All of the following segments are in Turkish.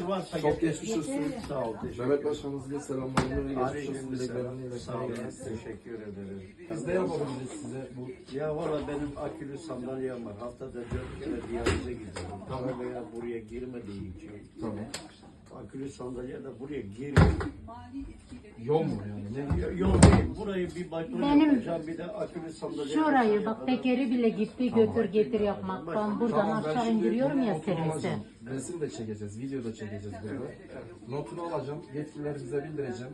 Varsa Çok geçmiş olsun. Sağ ol. Teşekkür Mehmet Başkanımızın selamlarını ve geçmiş olsun dileklerini ile Sağ olun. Teşekkür ederim. Biz ne yapabiliriz size bu? Ya valla benim akülü sandalyem var. Haftada dört kere diyalize gidiyorum. Tamam. Veya buraya girmediği için. Tamam. Akülü sandalye de buraya girmiyor. Yol mu yani? Ne? Yol değil. Burayı bir beton Benim- yapacağım. Bir de akülü sandalye Şurayı bak tekeri bile gitti götür getir yapmaktan. Buradan aşağı indiriyorum ya servise. alacağım. Resim de çekeceğiz, video da çekeceğiz burada. Notunu alacağım, yetkililer bize bildireceğim.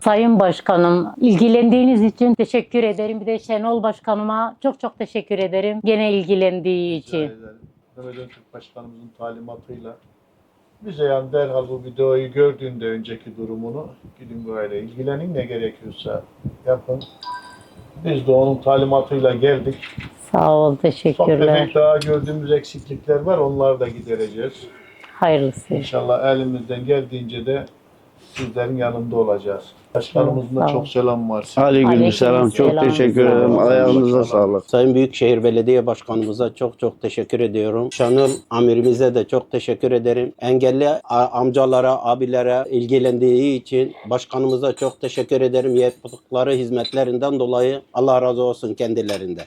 Sayın Başkanım, ilgilendiğiniz için teşekkür ederim. Bir de Şenol Başkanıma çok çok teşekkür ederim. Gene ilgilendiği için. Mehmet Öntürk Başkanımızın talimatıyla bize yani derhal bu videoyu gördüğünde önceki durumunu gidin böyle ilgilenin ne gerekiyorsa yapın. Biz de onun talimatıyla geldik. Sağ ol, Son teşekkürler. tefek daha gördüğümüz eksiklikler var. Onları da gidereceğiz. Hayırlısı. İnşallah elimizden geldiğince de sizlerin yanında olacağız. Başkanımızın da çok selam var. Aleykümselam. Çok Aleykümselam. teşekkür ederim. Ayağınıza sağlık. Sayın Büyükşehir Belediye Başkanımıza çok çok teşekkür ediyorum. Şanıl amirimize de çok teşekkür ederim. Engelli a- amcalara, abilere ilgilendiği için başkanımıza çok teşekkür ederim. Yaptıkları hizmetlerinden dolayı Allah razı olsun kendilerinden.